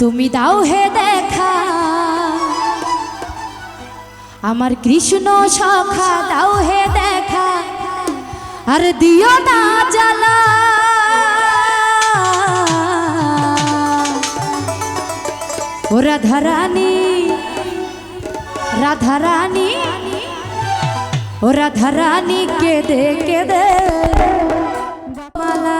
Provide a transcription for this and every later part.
তুমি দাও হে দেখা। আমার কৃষ্ণ সখা দাও হে দেখা। আর দিও না জ্বালা। ও রাধারানী রাধারানী, ও রাধারানী কেঁদে কেঁদে। মালা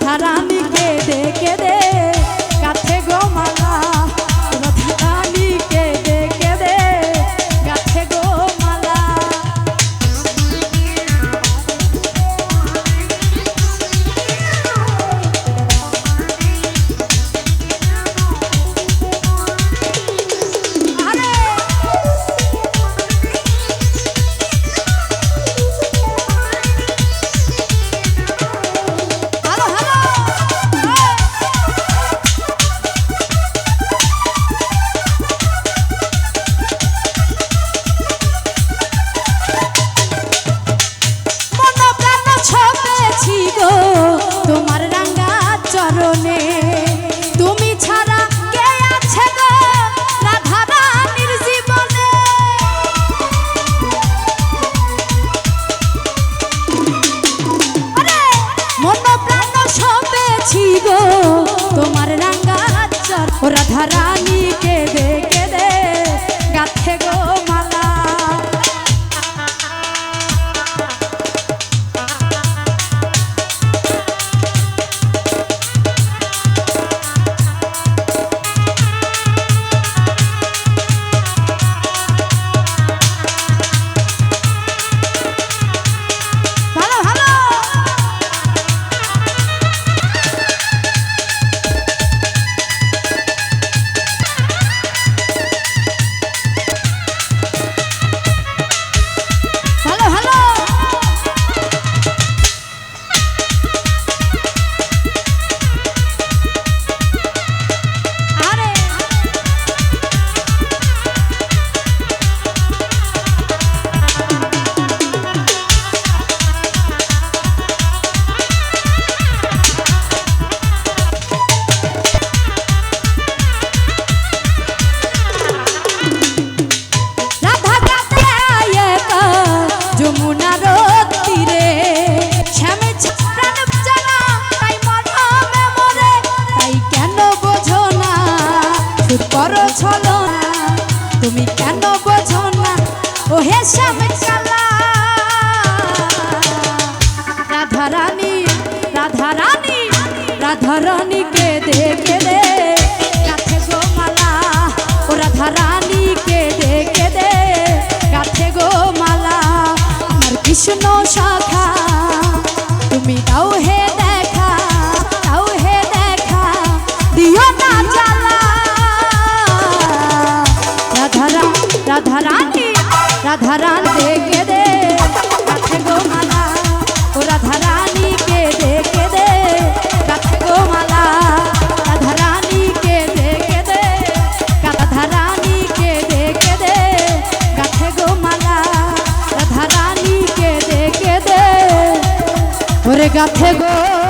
রাধা রাধা রানী তুমি কেন বোঝো না? ও হে শ্যাম কালা রাধা রানী রাধা রানী রাধা রানী কেঁদে গাছে গো মালা, ও রাধা রানী কেঁদে কেঁদে গাছে গো মালা রাধা রানী কেঁদে কেঁদে রাধা রানী কেঁদে কেঁদে গাছে গো মালা রাধা রানী কেঁদে কেঁদে ওরে গাছে গো